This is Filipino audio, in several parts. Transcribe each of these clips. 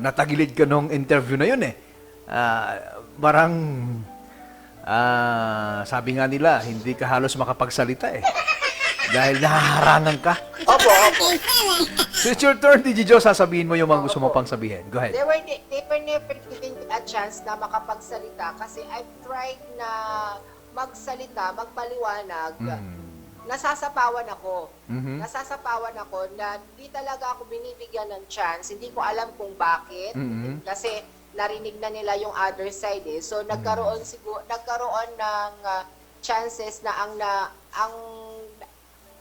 natagilid ka nung interview na yun eh. Ah, parang, ah, sabi nga nila, hindi ka halos makapagsalita eh. Dahil nahaharangan ka. Opo, opo. So it's your turn, DJ Joe, sasabihin mo yung mga gusto mo pang sabihin. Go ahead. They were, ne- they were never given a chance na makapagsalita kasi I've tried na magsalita, magpaliwanag. Mm. Nasasapawan ako. Mhm. Nasasapawan ako na hindi talaga ako binibigyan ng chance. Hindi ko alam kung bakit. Mhm. Kasi narinig na nila yung other side eh. So nagkaroon siguro nagkaroon ng ah, chances na ang na ang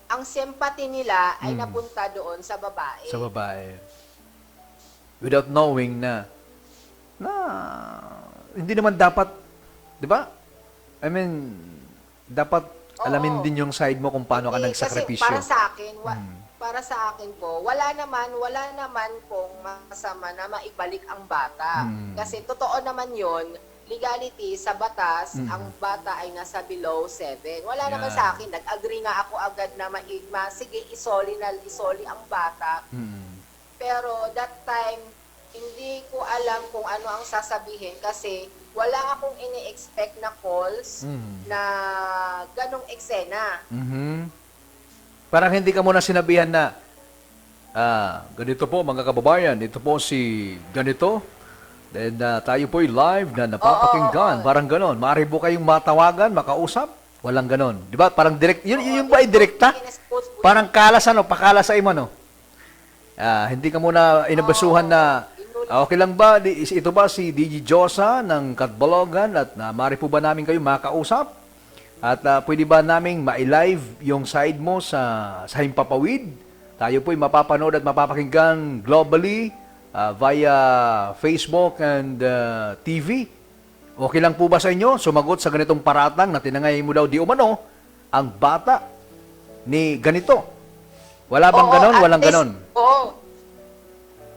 ang sympathy nila ay Mm. napunta doon sa babae. Sa babae. Without knowing na, na, hindi naman dapat, di ba? I mean, dapat alamin Oo. din yung side mo kung paano ka Hindi, nagsakripisyo. Kasi para sa akin, wa- Mm. para sa akin po, wala naman, wala naman pong masama na maibalik ang bata. Mm. Kasi totoo naman yon legality sa batas, Mm. ang bata ay nasa below 7. Wala naman Yeah. sa akin, nag-agree nga ako agad na maigma, sige, isoli na, isoli ang bata. Mm. Pero that time, hindi ko alam kung ano ang sasabihin kasi wala akong ini-expect na calls Mm. na ganong eksena. Mhm. Parang hindi ka muna sinabihan na, ah, ganito po mga kababayan, ito po si ganito. Then ah, tayo po'y live na napapakinggan. Oo, oo, oo. Parang ganon. Maaari po kayong matawagan, makausap. Walang ganon. Di ba? Parang direct, yun, yun, yun ba ay direkta? Parang kalas ano, pakalas sa imo, no? Ah, hindi ka muna inabasuhan na, okay lang ba, ito ba si DJ Josa ng Katbalogan at na maaari po ba namin kayo makausap? At ah, pwede ba naming ma-live yung side mo sa, sa Himpapawid? Tayo po'y mapapanood at mapapakinggan globally ah, via Facebook and ah, TV. Okay lang po ba sa inyo? Sumagot sa ganitong paratang na tinangay mo daw di umano ang bata ni ganito. Wala bang Oo, ganon? Walang least- ganon. Oo.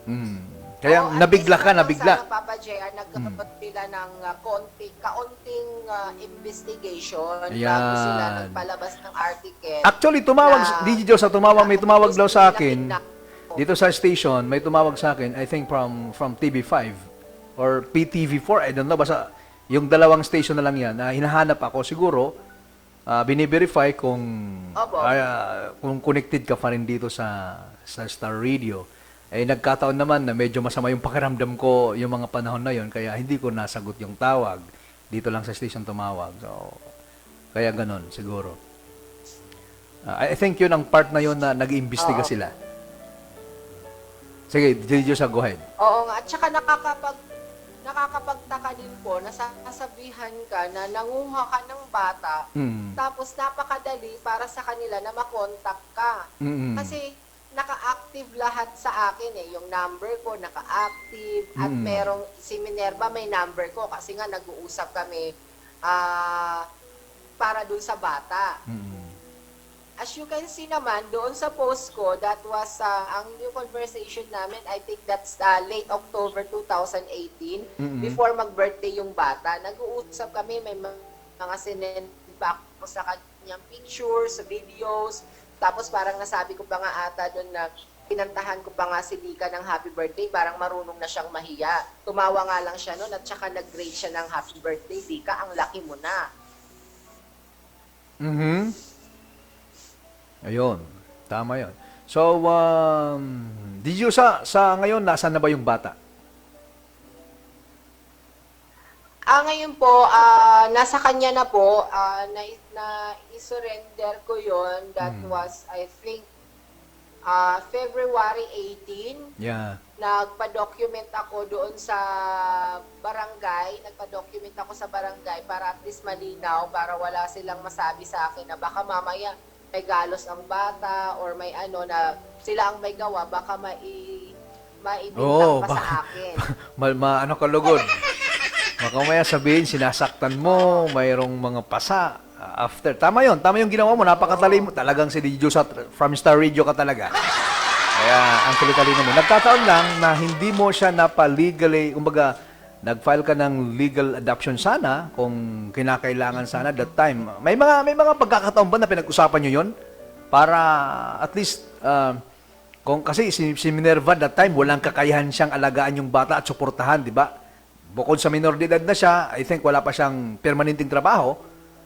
Hmm. Kaya at nabigla ka, naman nabigla. Sana, Papa J, ah, nagkaroon sila ng ah, konti, kaunting ah, investigation bago Ayan. sila nagpalabas ng article. Actually, tumawag, na- DJ Joe, sa tumawag, may tumawag daw sa akin. Dito sa station, may tumawag sa akin, I think from from TV5 or PTV4, I don't know, basta yung dalawang station na lang yan, na hinahanap ako, siguro, ah, biniverify kung Opo. ah, kung connected ka pa rin dito sa sa Star Radio. Eh, nagkataon naman na medyo masama yung pakiramdam ko yung mga panahon na yon kaya hindi ko nasagot yung tawag. Dito lang sa station tumawag. So, kaya ganon, siguro. Ah, I think yun ang part na yun na nag-iimbestiga Oo. sila. Sige, DJ sa go ahead. Oo nga, at saka nakakapag nakakapagtaka din po na sasabihan ka na nanguha ka ng bata Mm. tapos napakadali para sa kanila na makontak ka. Mm-mm. Kasi naka-active lahat sa akin eh. Yung number ko naka-active at Mm. merong si Minerva may number ko kasi nga nag-uusap kami ah para dun sa bata. Mm-mm. As you can see naman, doon sa post ko, that was ah, ang new conversation namin, I think that's ah, late October 2018, Mm-mm. before mag-birthday yung bata. Nag-uusap kami, may mga, sinend back ko sa kanyang pictures, sa videos, tapos parang nasabi ko pa nga ata doon na pinantahan ko pa nga si Lika ng happy birthday, parang marunong na siyang mahiya. Tumawa nga lang siya noon at saka nag-grade siya ng happy birthday, Lika, ang laki mo na. Mhm. Ayun. Tama 'yon. So, um, did you sa sa ngayon nasaan na ba yung bata? Ah, ngayon po, ah, nasa kanya na po, ah, na, na isurrender ko yon That Hmm. was, I think, ah, February 18. Yeah. Nagpa-document ako doon sa barangay. Nagpa-document ako sa barangay para at least malinaw, para wala silang masabi sa akin na baka mamaya may galos ang bata or may ano na sila ang may gawa, baka mai maibintang Oo, pa sa baka- akin. Ma, ma- ano ka lugod? Baka maya sabihin, sinasaktan mo, mayroong mga pasa uh, after. Tama yon tama yung ginawa mo, napakatali mo. Talagang si DJ sa from Star Radio ka talaga. Kaya ang tuloy-talino mo. Nagkataon lang na hindi mo siya napa-legally, kumbaga, nag-file ka ng legal adoption sana kung kinakailangan sana that time. May mga may mga pagkakataon ba na pinag-usapan niyo 'yon para at least uh, Kung kasi si, si Minerva that time walang kakayahan siyang alagaan yung bata at suportahan, di ba? Bukod sa minor de edad na siya, I think wala pa siyang permanenteng trabaho.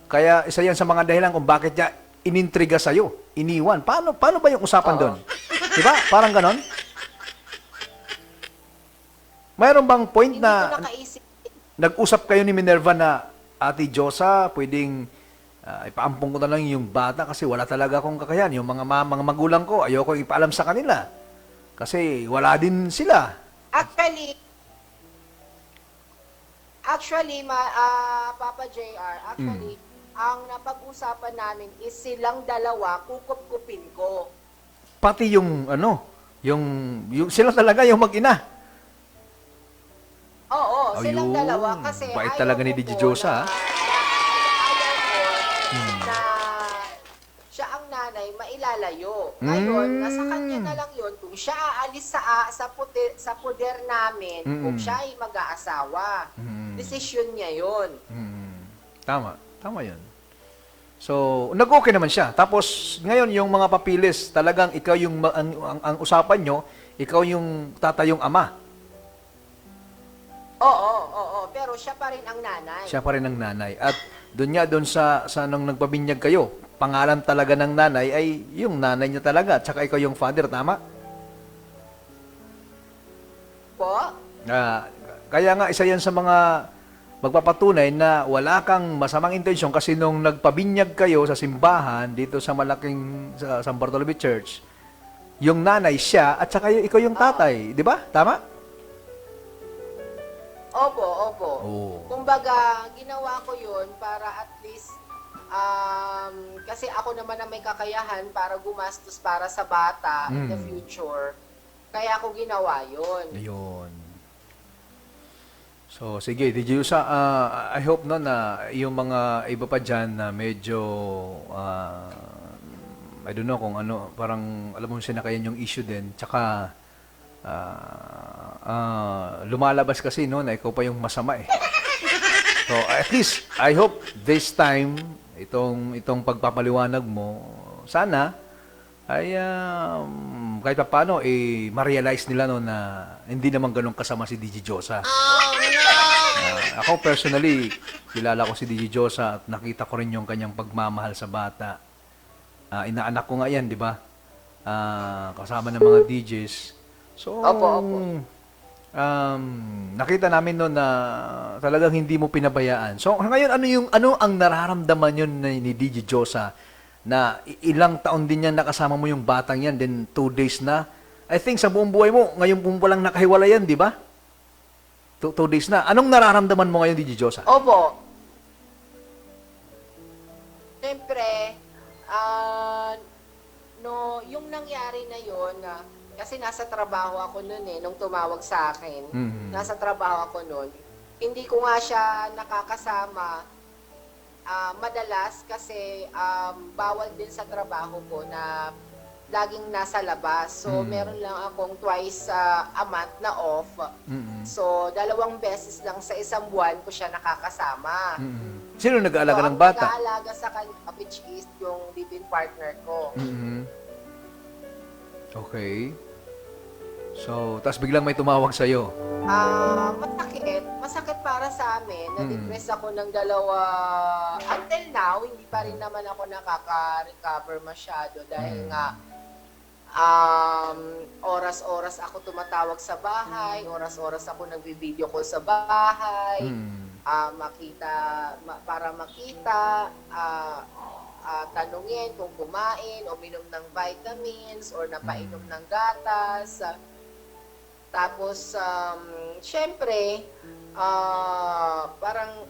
Kaya isa yan sa mga dahilan kung bakit niya inintriga sa'yo, iniwan. Paano, paano ba yung usapan Oo. doon? Di ba? Parang ganon? Mayroon bang point Hindi na ko nakaisip. nag-usap kayo ni Minerva na Ate Josa, pwedeng ah, ipaampong ko na lang yung bata kasi wala talaga akong kakayahan. Yung mga, ma- mga magulang ko, ayoko ipaalam sa kanila. Kasi wala din sila. Actually, actually, ma, ah, Papa JR, actually, ang napag-usapan namin is silang dalawa, kukup-kupin ko. Pati yung ano, yung, yung sila talaga yung mag-ina. Oo, silang Ayun. dalawa kasi Bait ayaw talaga ni ko DJ po Josa, na, ah. Mailalayo. Ngayon, Mm. nasa kanya na lang yun kung siya aalis sa sa puder, sa puder namin, kung Mm-mm. siya ay mag-aasawa. Mm. Desisyon niya yun. Hmm. Tama. Tama yun. So, nag-okay naman siya. Tapos, ngayon, yung mga papilis, talagang ikaw yung, ang, ang, ang usapan nyo, ikaw yung tatayong ama. Oo, oo, oo. Pero siya pa rin ang nanay. Siya pa rin ang nanay. At doon nga, doon sa, sa nung nagpabinyag kayo, pangalan talaga ng nanay ay yung nanay niya talaga. Tsaka ikaw yung father, tama? Po? Ah, kaya nga, isa yan sa mga magpapatunay na wala kang masamang intensyon kasi nung nagpabinyag kayo sa simbahan dito sa malaking sa San Bartolome Church, yung nanay siya at saka ikaw yung tatay, di ba? Tama? Opo, opo. Oo. Kumbaga, ginawa ko yun para at least, um, kasi ako naman ang may kakayahan para gumastos para sa bata in the Mm. future. Kaya ako ginawa yun. Ayun. So, sige, DJ Yusa, ah, I hope no na yung mga iba pa dyan na medyo, ah, I don't know kung ano, parang alam mo sinakayan yung issue din. Tsaka, ah, ah, lumalabas kasi no na ikaw pa yung masama eh. So, at least, I hope this time, itong, itong pagpapaliwanag mo, sana, ay um, kahit pa paano, eh, ma-realize nila no na hindi naman ganun kasama si DJ Josa. Ah, ako personally, kilala ko si DJ Josa at nakita ko rin yung kanyang pagmamahal sa bata. Ah, inaanak ko nga yan, di ba? Ah, kasama ng mga DJs. So, Opo, opo. Um, nakita namin no na talagang hindi mo pinabayaan. So, ngayon, ano yung ano ang nararamdaman yun ni, DJ Josa na ilang taon din yan nakasama mo yung batang yan, then two days na. I think sa buong buhay mo, ngayon po lang nakahiwalay yan, di ba? Two, two days na. Anong nararamdaman mo ngayon, DJ Josa? Opo. Siyempre, ah, no, yung nangyari na yon na kasi nasa trabaho ako noon eh, nung tumawag sa akin. Mhm. Nasa trabaho ako noon. Hindi ko nga siya nakakasama ah, madalas kasi um, bawal din sa trabaho ko na laging nasa labas. So, Mhm. meron lang akong twice ah, a month na off. Mm-mm. So, dalawang beses lang sa isang buwan ko siya nakakasama. Mm-mm. Sino nag-aalaga So, ng ang bata? nag-aalaga sa kanya, which is yung live-in partner ko. Mhm. Okay. So, tapos biglang may tumawag sa'yo. Ah, masakit. Masakit para sa amin. Na-depress ako ng dalawa. Until now, hindi pa rin naman ako nakaka-recover masyado dahil Mm. nga um, oras-oras ako tumatawag sa bahay, oras-oras ako nagbi-video call sa bahay. Mm. ah, makita ma- para makita ah, ah, tanungin kung kumain o minom ng vitamins or napainom ng gatas ah. Tapos um, syempre ah, parang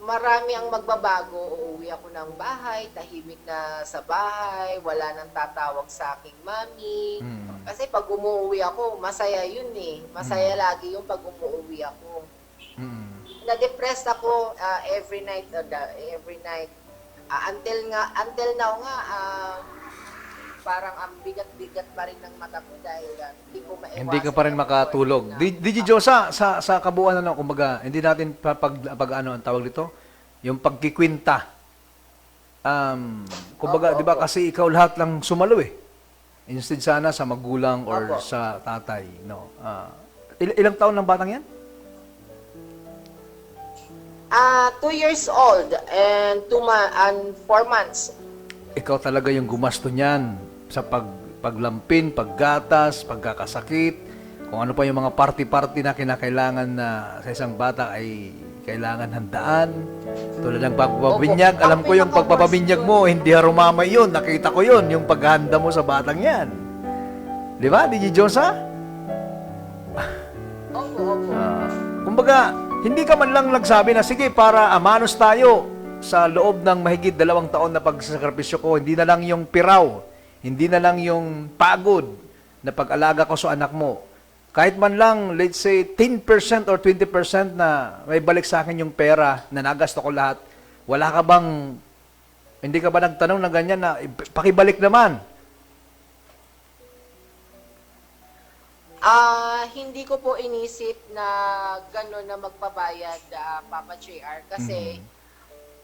marami ang magbabago. Uuwi ako ng bahay tahimik na sa bahay wala nang tatawag sa aking mami. Mm. kasi pag umuwi ako masaya yun eh. Masaya lagi yung pag umuwi ako. Mm. na-depressed ako uh, every night uh, every night. Uh, until nga until now nga uh, parang ang bigat-bigat pa rin ng mata ko dahil uh, hindi ko maiwasan Hindi ka pa rin makatulog. word na- Di- DJ Josa, sa, sa kabuuan lang, kumbaga, hindi natin pa- pag, pag, ano ang tawag dito, yung pagkikwinta. Um, kumbaga, di ba kasi ikaw lahat lang sumalo eh. Instead sana sa magulang or Opo. sa tatay, no. Ah, il- ilang taon ng batang 'yan? Ah, two years old and two ma- and four months. Ikaw talaga yung gumasto niyan sa pag paglampin, paggatas, pagkakasakit, kung ano pa yung mga party-party na kinakailangan na sa isang bata ay kailangan handaan. Tulad ng pagpapabinyag, Opo. alam ko yung pagpapabinyag mo, hindi harumamay yun. Nakita ko yun, yung paghahanda mo sa batang yan. Di ba, Digi Josa? Opo, opo. Ah, kumbaga, hindi ka man lang nagsabi na, sige, para amanos tayo sa loob ng mahigit dalawang taon na pagsasakripisyo ko, hindi na lang yung piraw, hindi na lang yung pagod na pag-alaga ko sa anak mo. Kahit man lang, let's say, 10% or 20% na may balik sa akin yung pera na nagasto ko lahat, wala ka bang, hindi ka ba nagtanong na ganyan na, pakibalik naman? Ah, hindi ko po inisip na gano'n na magpabayad ah, Papa JR kasi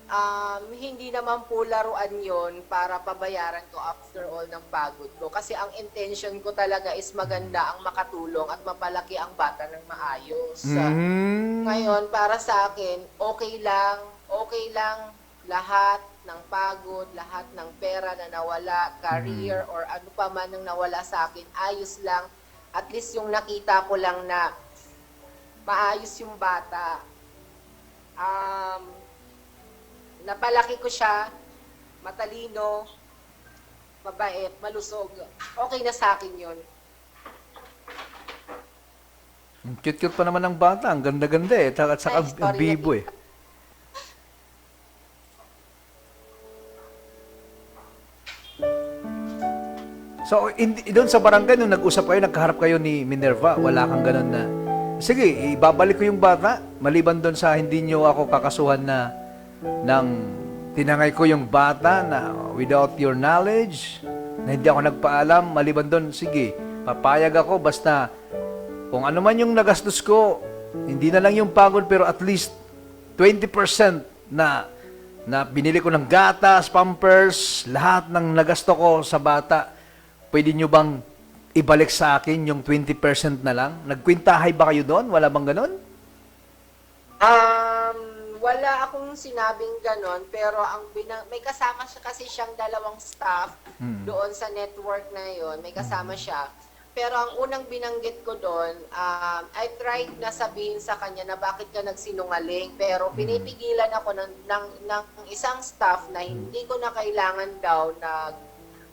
um, hindi naman po laruan yon para pabayaran ko after all ng pagod ko. Kasi ang intention ko talaga is maganda ang makatulong at mapalaki ang bata ng maayos. Mm. Ngayon, para sa akin, okay lang, okay lang lahat ng pagod, lahat ng pera na nawala, career, or ano pa man ang nawala sa akin, ayos lang. At least yung nakita ko lang na maayos yung bata. Um, napalaki ko siya, matalino, mabait, malusog. Okay na sa akin yun. Ang Cute-cute pa naman ng bata. Ang ganda-ganda eh. At saka Ay, ang bibo eh. So, hindi, doon sa barangay, nung nag-usap kayo, nagkaharap kayo ni Minerva, wala kang ganun na, sige, ibabalik ko yung bata, maliban doon sa hindi nyo ako kakasuhan na ng tinangay ko yung bata na without your knowledge, na hindi ako nagpaalam, maliban doon, sige, papayag ako, basta kung ano man yung nagastos ko, hindi na lang yung pagod, pero at least 20% na na binili ko ng gatas, pampers, lahat ng nagasto ko sa bata, pwede nyo bang ibalik sa akin yung 20% na lang? Nagkwintahay ba kayo doon? Wala bang ganon? Um, akong sinabing ganon, pero ang binang, may kasama siya kasi siyang dalawang staff Hmm. doon sa network na yon may kasama siya. Pero ang unang binanggit ko doon, um, I tried na sabihin sa kanya na bakit ka nagsinungaling, pero pinipigilan ako ng, ng, ng isang staff na hindi ko na kailangan daw na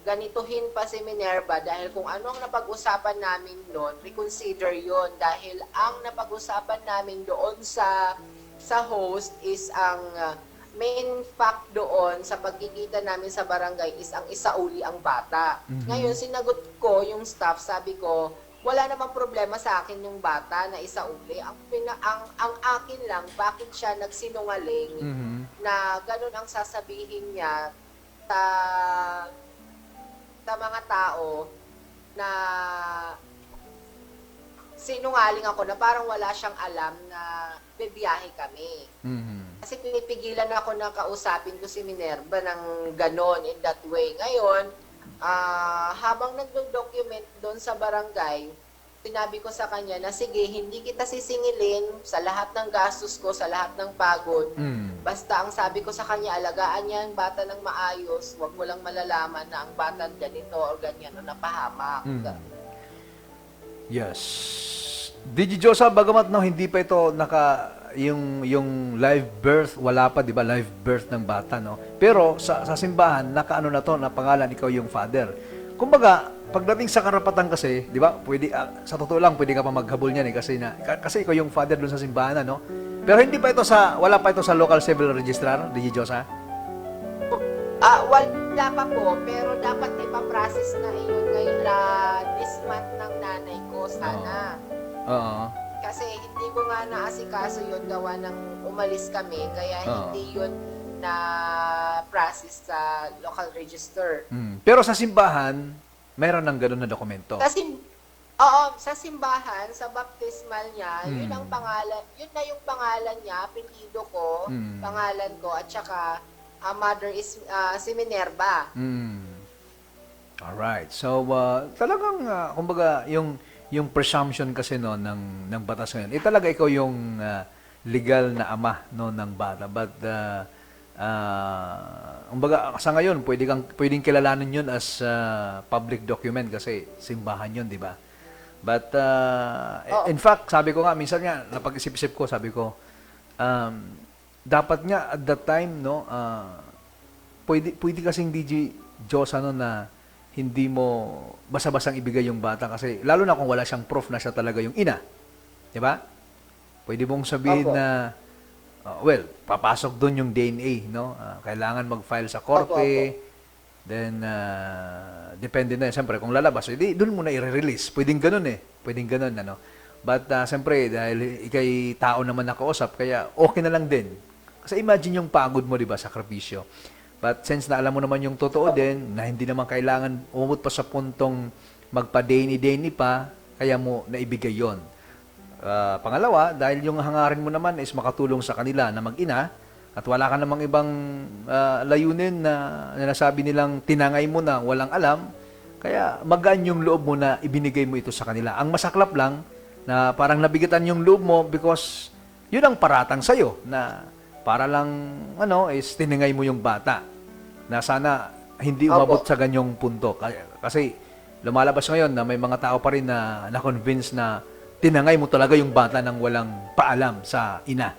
ganituhin pa si Minerva dahil kung ano ang napag-usapan namin doon, reconsider yon dahil ang napag-usapan namin doon sa sa host is ang uh, main fact doon sa pagkikita namin sa barangay is ang isauli ang bata. Ngayon, sinagot ko yung staff, sabi ko, wala namang problema sa akin yung bata na isauli. Ang, pina, ang, ang akin lang, bakit siya nagsinungaling Mhm. na ganun ang sasabihin niya sa, sa mga tao na sinungaling ako na parang wala siyang alam na bibiyahe kami. Mhm. Kasi pinipigilan ako na kausapin ko si Minerva ng ganon in that way. Ngayon, ah, habang nagdo-document doon sa barangay, sinabi ko sa kanya na sige, hindi kita sisingilin sa lahat ng gastos ko, sa lahat ng pagod. Mhm. Basta ang sabi ko sa kanya, alagaan niya ang bata ng maayos, wag mo lang malalaman na ang bata ganito o ganyan o napahamak. Mm. Yes. Digi Josa, bagamat no, hindi pa ito naka yung yung live birth wala pa 'di ba live birth ng bata no? Pero sa sa simbahan nakaano na to na pangalan ikaw yung father. Kumbaga pagdating sa karapatan kasi 'di ba pwede ah, sa totoo lang pwede ka pa maghabol niyan eh kasi na ka- kasi ikaw yung father doon sa simbahan no pero hindi pa ito sa wala pa ito sa local civil registrar Digi Josa? Ah, wala pa po, pero dapat ipaprocess na iyon ngayon na this month ng nanay ko, sana. Oo Kasi hindi ko nga naasikaso yun gawa ng umalis kami, kaya Oo. hindi yun na process sa local register. Mm. pero sa simbahan mayroon ng ganun na dokumento Kasi, oo, sa simbahan, sa baptismal niya, yun Mm. ang pangalan, yun na yung pangalan niya, apelyido ko, Mm. pangalan ko, at saka, ah, mother is ah, si Minerva. Mm. Alright. So, uh, talagang, uh, kumbaga, yung, yung presumption kasi no, ng, ng batas ngayon, eh talaga ikaw yung uh, legal na ama no, ng bata. But, uh, uh, kumbaga, sa ngayon, pwede kang, pwedeng kilalanin yun as uh, public document kasi simbahan yun, di ba? But, uh, Oo. in fact, sabi ko nga, minsan nga, napag-isip-isip ko, sabi ko, um, dapat nga at that time, no, uh, pwede, pwede kasing DJ Diyos ano na hindi mo basa-basang ibigay yung bata kasi lalo na kung wala siyang proof na siya talaga yung ina. 'Di ba? Pwede mong sabihin Opo. na uh, well, papasok doon yung DNA, no? Ah, kailangan mag-file sa korte. Then uh, depende na, siyempre kung lalabas, edi doon mo na i-release. Pwedeng ganun eh. Pwedeng ganun ano. But uh, siyempre dahil ikay tao naman nakausap, kaya okay na lang din. Kasi imagine yung pagod mo, 'di ba, sakripisyo. But since na alam mo naman yung totoo din, na hindi naman kailangan umabot pa sa puntong magpa-dainy-dainy pa, kaya mo naibigay yon. Ah, pangalawa, dahil yung hangarin mo naman is makatulong sa kanila na mag-ina, at wala ka namang ibang ah, layunin na, na nasabi nilang tinangay mo na walang alam, kaya magaan yung loob mo na ibinigay mo ito sa kanila. Ang masaklap lang, na parang nabigatan yung loob mo because yun ang paratang sa'yo na para lang ano is tiningay mo yung bata na sana hindi umabot Opo. sa ganyong punto kasi lumalabas ngayon na may mga tao pa rin na na-convince na tinangay mo talaga yung bata nang walang paalam sa ina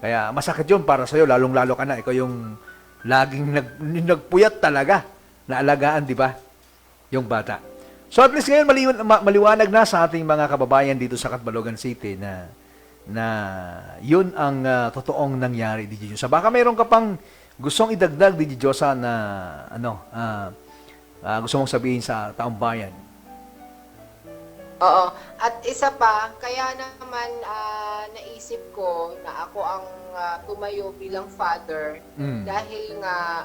kaya masakit yun para sa'yo lalong-lalo ka na ikaw yung laging nag, nagpuyat talaga na alagaan di ba yung bata so at least ngayon maliwan- ma- maliwanag na sa ating mga kababayan dito sa Catbalogan City na na yun ang ah, totoong nangyari di Diyosa. Baka mayroon ka pang gustong idagdag di Diyosa na ano ah, ah, gusto mong sabihin sa taong bayan. Oo. At isa pa, kaya naman ah, naisip ko na ako ang ah, tumayo bilang father Mm. dahil nga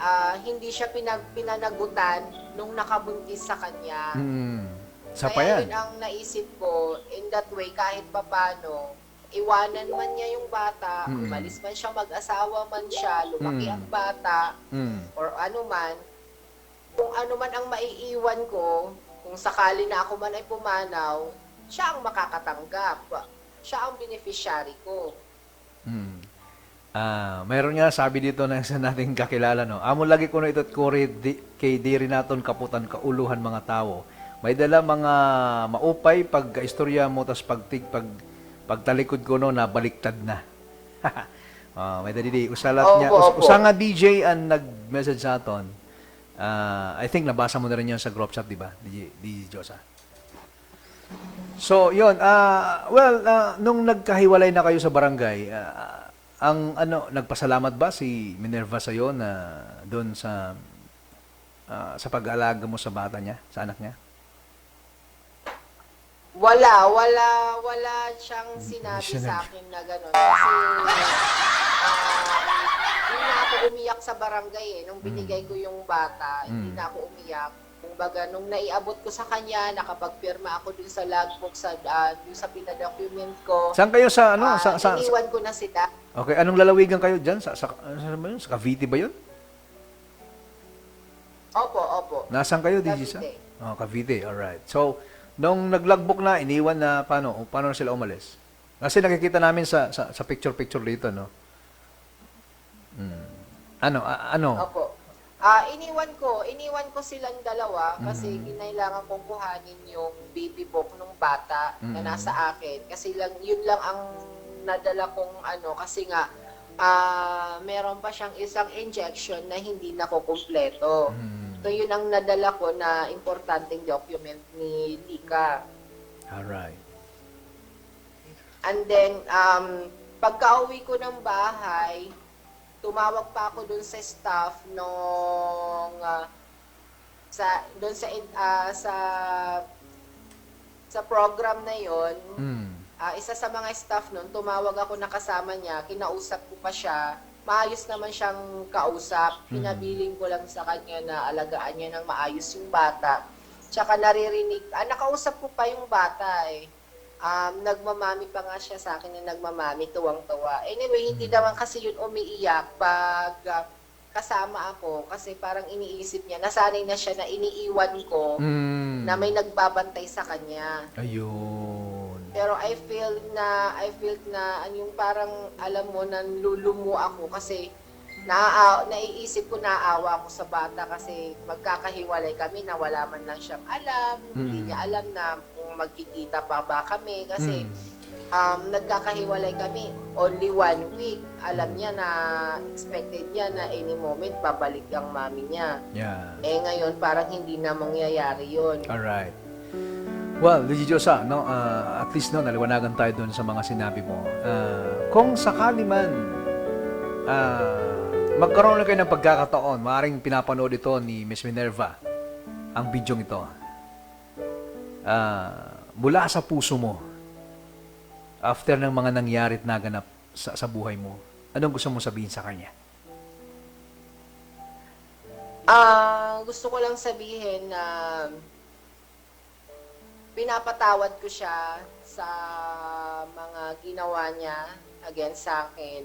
ah, hindi siya pinag pinanagutan nung nakabuntis sa kanya. Mm. Sa Kaya yun ang naisip ko, in that way, kahit papano, iwanan man niya yung bata, Mm. umalis man siya, mag-asawa man siya, lumaki Mm. ang bata, Mm. or ano man, kung ano man ang maiiwan ko, kung sakali na ako man ay pumanaw, siya ang makakatanggap. Siya ang beneficiary ko. Mm. Ah, mayroon nga sabi dito ng isa nating kakilala no. Amo lagi ko no ito't kuri di, kay diri naton kaputan kauluhan mga tao. May dala mga maupay pag istorya mo tas pagtig pag pagtalikod ko no na baliktad na. Ah, may dali di usalat Opo, niya. Us, opo. usa nga DJ ang nag-message sa aton. Ah, I think nabasa mo na rin 'yon sa group chat, di ba? DJ, DJ Josa. So, yon ah well, ah, nung nagkahiwalay na kayo sa barangay, ah, ang ano, nagpasalamat ba si Minerva sa na doon sa ah, sa pag-aalaga mo sa bata niya, sa anak niya? Wala, wala, wala siyang sinabi siya sa akin na gano'n. Kasi, ah, hindi na ako umiyak sa barangay eh. Nung binigay ko yung bata, hindi Mm. na ako umiyak. Kumbaga, nung naiabot ko sa kanya, nakapagpirma ako dun sa logbook, sa, ah, dun sa pinadocument ko. Saan kayo sa ano? Ah, sa, sa, sa- iniwan ko na sila. Okay, anong lalawigan kayo diyan? Sa sa ano ba yun? Sa Cavite ba 'yun? Opo, opo. Nasaan kayo, sa? Cavite. Oh, Cavite. All right. So, nung naglagbok na, iniwan na paano? Paano na sila umalis? Kasi nakikita namin sa sa, sa picture-picture dito, no? Mm. Ano, a- ano? Opo. Ah, iniwan ko, iniwan ko silang dalawa kasi Mhm. kinailangan kong kuhanin yung baby book nung bata na Mhm. nasa akin kasi lang yun lang ang nadala kong ano kasi nga ah meron pa siyang isang injection na hindi nakukumpleto. Mm. So yun ang nadala ko na importanteng document ni Lika. All right. And then, um, pagka-uwi ko ng bahay, tumawag pa ako dun sa staff nung ah, sa dun sa ah, sa sa program na yon Mm. isa sa mga staff nun tumawag ako na kasama niya kinausap ko pa siya maayos naman siyang kausap Mm. pinabiling ko lang sa kanya na alagaan niya ng maayos yung bata tsaka naririnig ah, nakausap ko pa yung bata eh um, nagmamami pa nga siya sa akin na nagmamami, tuwang-tuwa. Anyway, hindi naman kasi yun umiiyak pag ah, kasama ako kasi parang iniisip niya, nasanay na siya na iniiwan ko Mm. na may nagbabantay sa kanya. Ayun. Pero I feel na, I feel na, ano yung parang, alam mo, nanlulumo ako kasi naa, naiisip ko naawa ako sa bata kasi magkakahiwalay kami na wala man lang siyang alam, hindi Mm. niya alam na kung magkikita pa ba kami kasi Mm. um, nagkakahiwalay kami only one week. Alam niya na expected niya na any moment babalik ang mami niya. Yeah. Eh ngayon parang hindi na mangyayari yun. Alright. Well, Diyosa, no, ah, at least no, naliwanagan tayo doon sa mga sinabi mo. Ah, kung sakali man ah, magkaroon na kayo ng pagkakataon, maaaring pinapanood ito ni Miss Minerva, ang bidyong ito. Ah, mula sa puso mo, after ng mga nangyari at naganap sa, sa buhay mo, anong gusto mong sabihin sa kanya? Ah, gusto ko lang sabihin na pinapatawad ko siya sa mga ginawa niya against sa akin.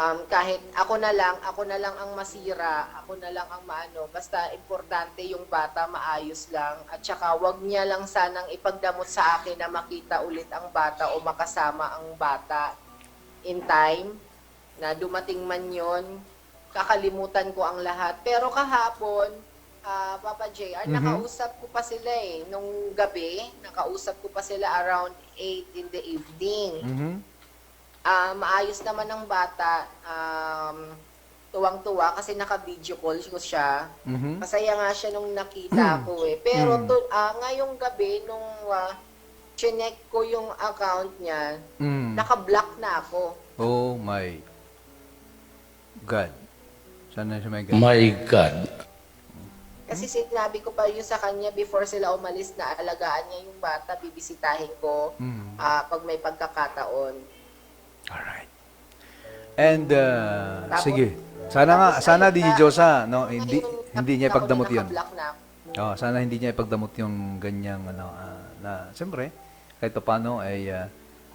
Um, kahit ako na lang, ako na lang ang masira, ako na lang ang maano, basta importante yung bata maayos lang at saka wag niya lang sanang ipagdamot sa akin na makita ulit ang bata o makasama ang bata in time na dumating man yon kakalimutan ko ang lahat. Pero kahapon, ah, Papa JR, Mhm. nakausap ko pa sila eh. Nung gabi, nakausap ko pa sila around 8 in the evening. Mhm. Ah, maayos naman ang bata. Um, tuwang-tuwa kasi naka-video call ko siya. Mhm. Masaya nga siya nung nakita ko eh. Pero Mm. to, ah, ngayong gabi, nung uh, chinek ko yung account niya, Mm. naka-block na ako. Oh my God. Sana siya may God. My God. Kasi sinabi ko pa yun sa kanya before sila umalis na alagaan niya yung bata, bibisitahin ko Mm. ah, pag may pagkakataon. Alright. And, uh, Tapos- sige. Sana nga, sana di Diyosa, no, hindi, hindi niya ipagdamot ako. Oh, sana hindi niya ipagdamot yung ganyang, ano, ah, na, siyempre, kahit pa paano, ay, ah,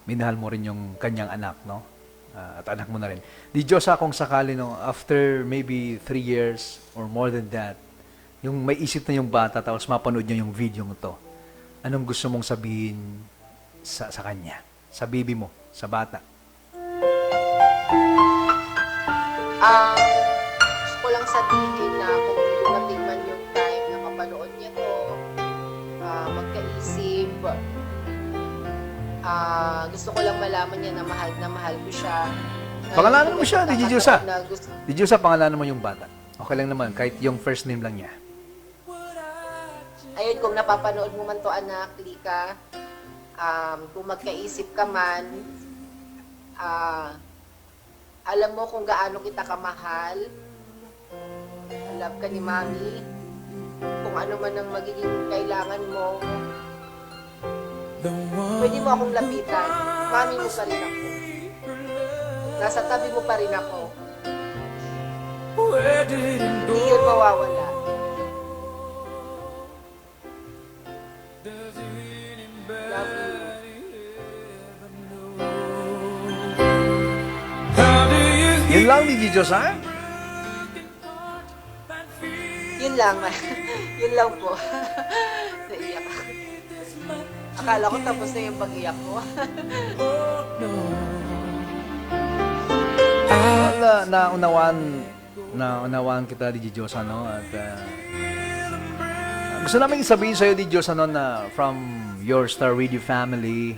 minahal mo rin yung kanyang anak, no? Ah, at anak mo na rin. Di Diyosa, kung sakali, no, after maybe three years or more than that, yung may isip na yung bata, tapos mapanood niya yung video to, anong gusto mong sabihin sa, sa kanya? Sa bibi mo, sa bata? Um, gusto ko lang sabihin na kung dumating man yung time na mapanood niya to, ah, magkaisip, ah, gusto ko lang malaman niya na mahal na mahal ko siya. Pangalanan mo siya, may Digi Diyosa. pagkakataon na gusto- Di Diyosa, pangalanan mo yung bata. Okay lang naman, kahit yung first name lang niya. Ayun, kung napapanood mo man to anak, Lika, um, kung magkaisip ka man, ah, alam mo kung gaano kita kamahal, love ka ni Mami, kung ano man ang magiging kailangan mo, pwede mo akong lapitan. Mami mo pa rin ako. Nasa tabi mo pa rin ako. Hindi yun mawawala. Yun lang, Di Diyosa. Yun lang. Yun lang po. Naiyak ako. Akala ko tapos na yung pag-iyak ko. Wala, naunawaan, naunawaan kita, Di Diyosa, no? At, uh, gusto namin sabihin sa'yo, Di Diyosa, no, na from your Star Radio family,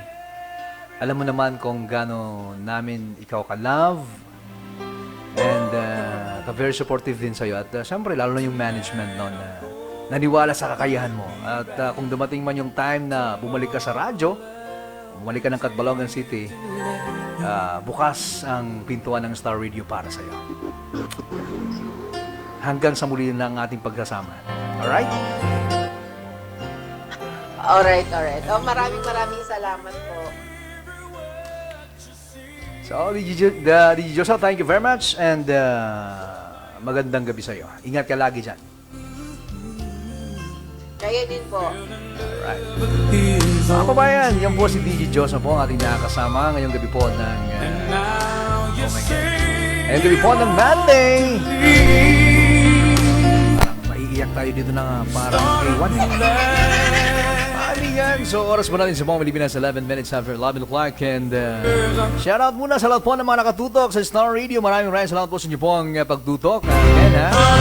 alam mo naman kung gaano namin ikaw ka-love, and uh, very supportive din sa'yo. At uh, syempre, lalo na yung management, no, na naniwala sa kakayahan mo. At uh, kung dumating man yung time na bumalik ka sa radyo, bumalik ka ng Catbalogan City, ah, bukas ang pintuan ng Star Radio para sa'yo. Hanggang sa muli ng ating pagkasama. Alright? Alright, alright. Oh, maraming maraming salamat po. So, DJ, the, DJ Joseph, thank you very much and uh, magandang gabi sa'yo. Ingat ka lagi dyan. Kaya din po. Alright. Mga kabayan, yan po si DJ Joseph po, ang ating nakakasama ngayong gabi po ng uh, Oh my God. And gabi po ng Monday. Parang maiiyak tayo dito na parang A1. Yan? So, oras mo natin sa mga Pilipinas, 11 minutes after 11 o'clock. And uh, shout out muna sa lahat po ng mga nakatutok sa Star Radio. Maraming maraming salamat po sa inyo po ang uh, pagtutok. Again, ha?